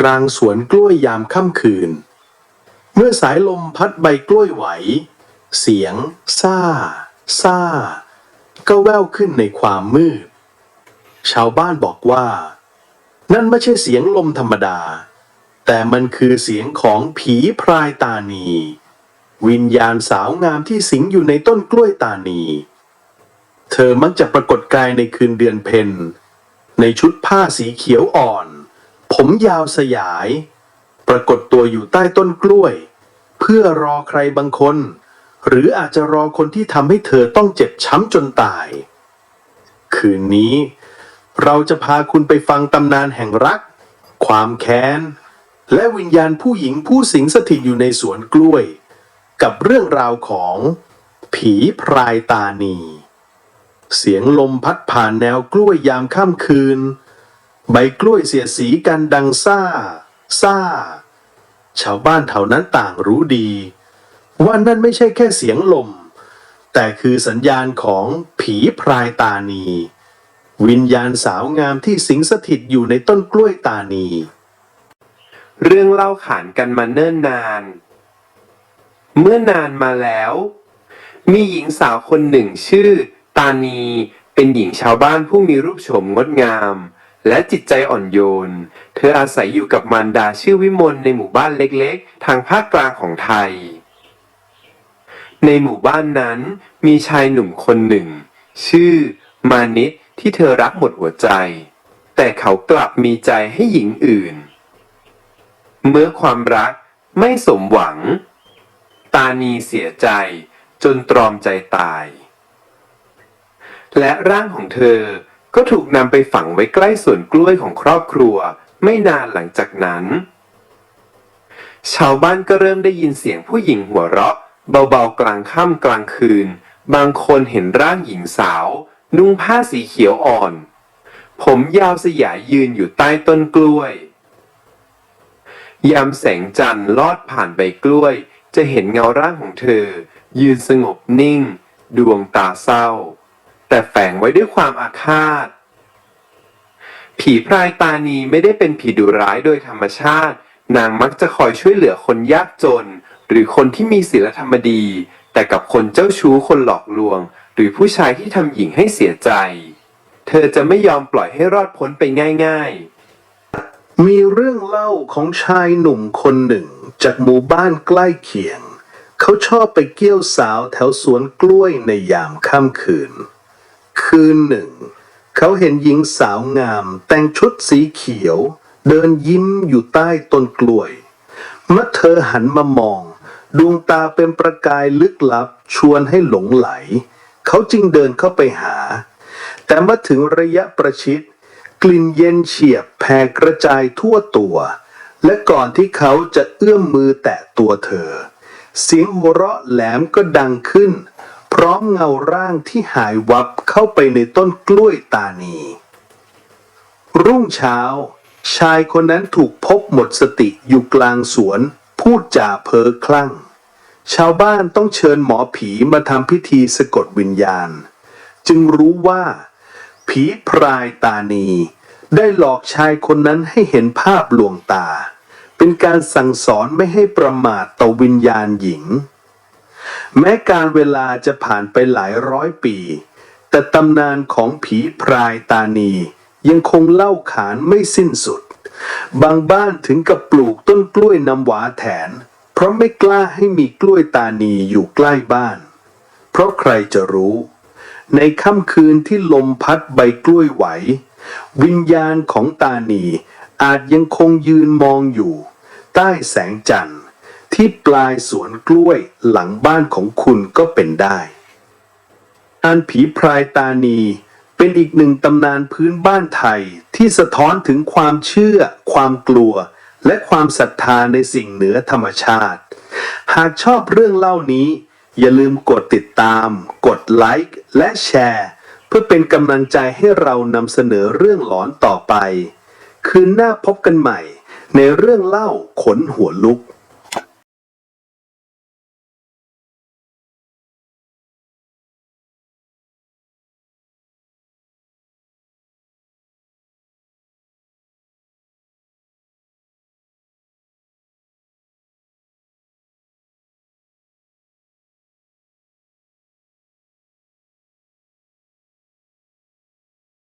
กลางสวนกล้วยยามค่ำคืน เมื่อสายลมพัดใบกล้วยไหว เสียง ซ่า ซ่า ก็แว่วขึ้นในความมืด ชาวบ้านบอกว่า นั่นไม่ใช่เสียงลมธรรมดา แต่มันคือเสียงของผีพรายตานี วิญญาณสาวงามที่สิงอยู่ในต้นกล้วยตานี เธอมักจะปรากฏกายในคืนเดือนเพ็ญในชุดผ้าสีเขียวอ่อน ผมยาวสยาย ปรากฏตัวอยู่ใต้ต้นกล้วย เพื่อรอใครบางคน หรืออาจจะรอคนที่ทำให้เธอต้องเจ็บช้ำจนตาย คืนนี้ เราจะพาคุณไปฟังตำนานแห่งรัก ความแค้น และวิญญาณผู้หญิงผู้สิงสถิตอยู่ในสวนกล้วย กับเรื่องราวของ ผีพรายตานี เสียงลมพัดผ่านแนวกล้วยยามค่ำคืน ใบกล้วยเสียดสีกันดังซ่า ซ่า ชาวบ้านแถวนั้นต่างรู้ดี ว่านั่นไม่ใช่แค่เสียงลม แต่คือสัญญาณของผีพรายตานี วิญญาณสาวงามที่สิงสถิตอยู่ในต้นกล้วยตานี เรื่องเล่าขานกันมาเนิ่นนาน เมื่อนานมาแล้ว มีหญิงสาวคนหนึ่งชื่อ ตานี เป็นหญิงชาวบ้านผู้มีรูปโฉมงดงาม และจิตใจอ่อนโยน เธออาศัยอยู่กับมารดาชื่อวิมลในหมู่บ้านเล็กๆ ทางภาคกลางของไทย ในหมู่บ้านนั้นมีชายหนุ่มคนหนึ่ง ชื่อมานิตที่เธอรักหมดหัวใจ แต่เขากลับมีใจให้หญิงอื่น เมื่อความรักไม่สมหวัง ตานีเสียใจจนตรอมใจตาย และร่างของเธอ ก็ถูกนำไปฝังไว้ใกล้สวนกล้วยของครอบครัว ไม่นานหลังจากนั้น ชาวบ้านก็เริ่มได้ยินเสียงผู้หญิงหัวเราะ เบาๆกลางค่ำกลางคืน บางคนเห็นร่างหญิงสาว นุ่งผ้าสีเขียวอ่อน ผมยาวสยายยืนอยู่ใต้ต้นกล้วย ยามแสงจันทร์ลอดผ่านใบกล้วย จะเห็นเงาร่างของเธอ ยืนสงบนิ่ง ดวงตาเศร้า แต่แฝงไว้ด้วยความอาฆาต ผีพรายตานีไม่ได้เป็นผีดุร้ายโดยธรรมชาติ นางมักจะคอยช่วยเหลือคนยากจน หรือคนที่มีศีลธรรมดี แต่กับคนเจ้าชู้คนหลอกลวง หรือผู้ชายที่ทำหญิงให้เสียใจ เธอจะไม่ยอมปล่อยให้รอดพ้นไปง่าย ๆมีเรื่องเล่าของชายหนุ่มคนหนึ่งจากหมู่บ้านใกล้เคียง เขาชอบไปเกี่ยวสาวแถวสวนกล้วยในยามค่ำคืน คืนหนึ่ง เขาเห็นหญิงสาวงาม แต่งชุดสีเขียว เดินยิ้มอยู่ใต้ต้นกล้วย เมื่อเธอหันมามอง ดวงตาเป็นประกายลึกลับชวนให้หลงไหล เขาจึงเดินเข้าไปหา แต่เมื่อถึงระยะประชิด กลิ่นเย็นเฉียบแผ่กระจายทั่วตัว และก่อนที่เขาจะเอื้อมมือแตะตัวเธอ เสียงหัวเราะแหลมก็ดังขึ้น ร้อมเงาร่างที่หายวับเข้าไปในต้นกล้วยตานี รุ่งเช้า ชายคนนั้นถูกพบหมดสติอยู่กลางสวน พูดจาเพ้อคลั่ง ชาวบ้านต้องเชิญหมอผีมาทำพิธีสะกดวิญญาณ จึงรู้ว่า ผีพรายตานี ได้หลอกชายคนนั้นให้เห็นภาพลวงตา เป็นการสั่งสอนไม่ให้ประมาทต่อวิญญาณหญิง แม้การเวลาจะผ่านไปหลายร้อยปี แต่ตำนานของผีพรายตานี ยังคงเล่าขานไม่สิ้นสุด บางบ้านถึงกับปลูกต้นกล้วยน้ำหวาแทนเพราะไม่กล้าให้มีกล้วยตานีอยู่ใกล้บ้าน เพราะใครจะรู้ ในค่ำคืนที่ลมพัดใบกล้วยไหว วิญญาณของตานีอาจยังคงยืนมองอยู่ ใต้แสงจันทร์ ที่ปลายสวนกล้วยหลังบ้านของคุณก็เป็นได้อันผีพรายตานีเป็นอีกหนึ่งตำนานพื้นบ้านไทยที่สะท้อนถึงความเชื่อ ความกลัว และความศรัทธาในสิ่งเหนือธรรมชาติ หากชอบเรื่องเล่านี้ อย่าลืมกดติดตาม กดไลค์และแชร์ เพื่อเป็นกำลังใจให้เรานำเสนอเรื่องหลอนต่อไป คืนหน้าพบกันใหม่ ในเรื่องเล่าขนหัวลุก